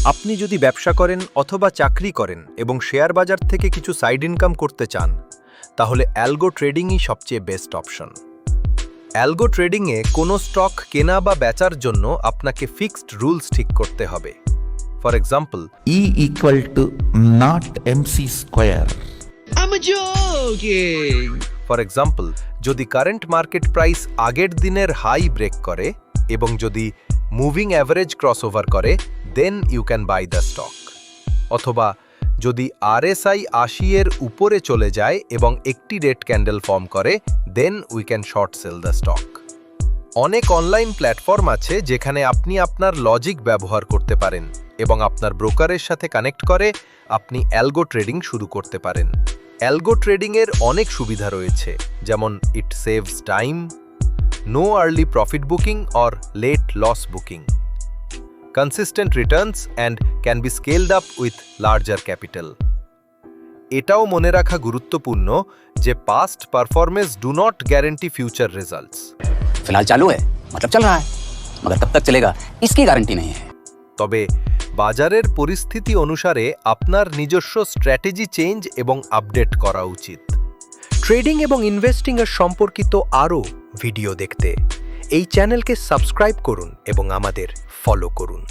আপনি যদি ব্যবসা করেন অথবা চাকরি করেন এবং শেয়ার বাজার থেকে কিছু সাইড ইনকাম করতে চান তাহলে অ্যালগো ট্রেডিংই সবচেয়ে বেস্ট অপশন অ্যালগো ট্রেডিংয়ে কোনো স্টক কেনা বা বেচার জন্য আপনাকে ফিক্সড রুলস ঠিক করতে হবে for example E equal to not mc square. I'm joking. For example যদি কারেন্ট মার্কেট প্রাইস আগের দিনের হাই ব্রেক করে এবং যদি মুভিং অ্যাভারেজ ক্রসওভার করে then you can buy the stock অথবা যদি আরএসআই আশি এর উপরে চলে যায় এবং একটি রেড ক্যান্ডেল ফর্ম করে then we can short sell the stock অনেক অনলাইন প্ল্যাটফর্ম আছে যেখানে আপনি আপনার লজিক ব্যবহার করতে পারেন এবং আপনার ব্রোকারের সাথে কানেক্ট করে আপনি অ্যালগো ট্রেডিং শুরু করতে পারেন। অ্যালগো ট্রেডিংয়ের অনেক সুবিধা রয়েছে, যেমন it saves time no early profit booking or late loss booking consistent returns and can be scaled up with larger capital এটাও মনে রাখা গুরুত্বপূর্ণ যে past performance do not guarantee future results फिलहाल चालू है मतलब चल रहा है मगर कब तक चलेगा इसकी गारंटी नहीं है তবে বাজারের পরিস্থিতি অনুসারে আপনার নিজস্ব স্ট্র্যাটেজি চেঞ্জ এবং আপডেট করা উচিত ট্রেডিং এবং ইনভেস্টিং এর সম্পর্কিত আরও ভিডিও দেখতে এই চ্যানেলকে সাবস্ক্রাইব করুন এবং আমাদের ফলো করুন।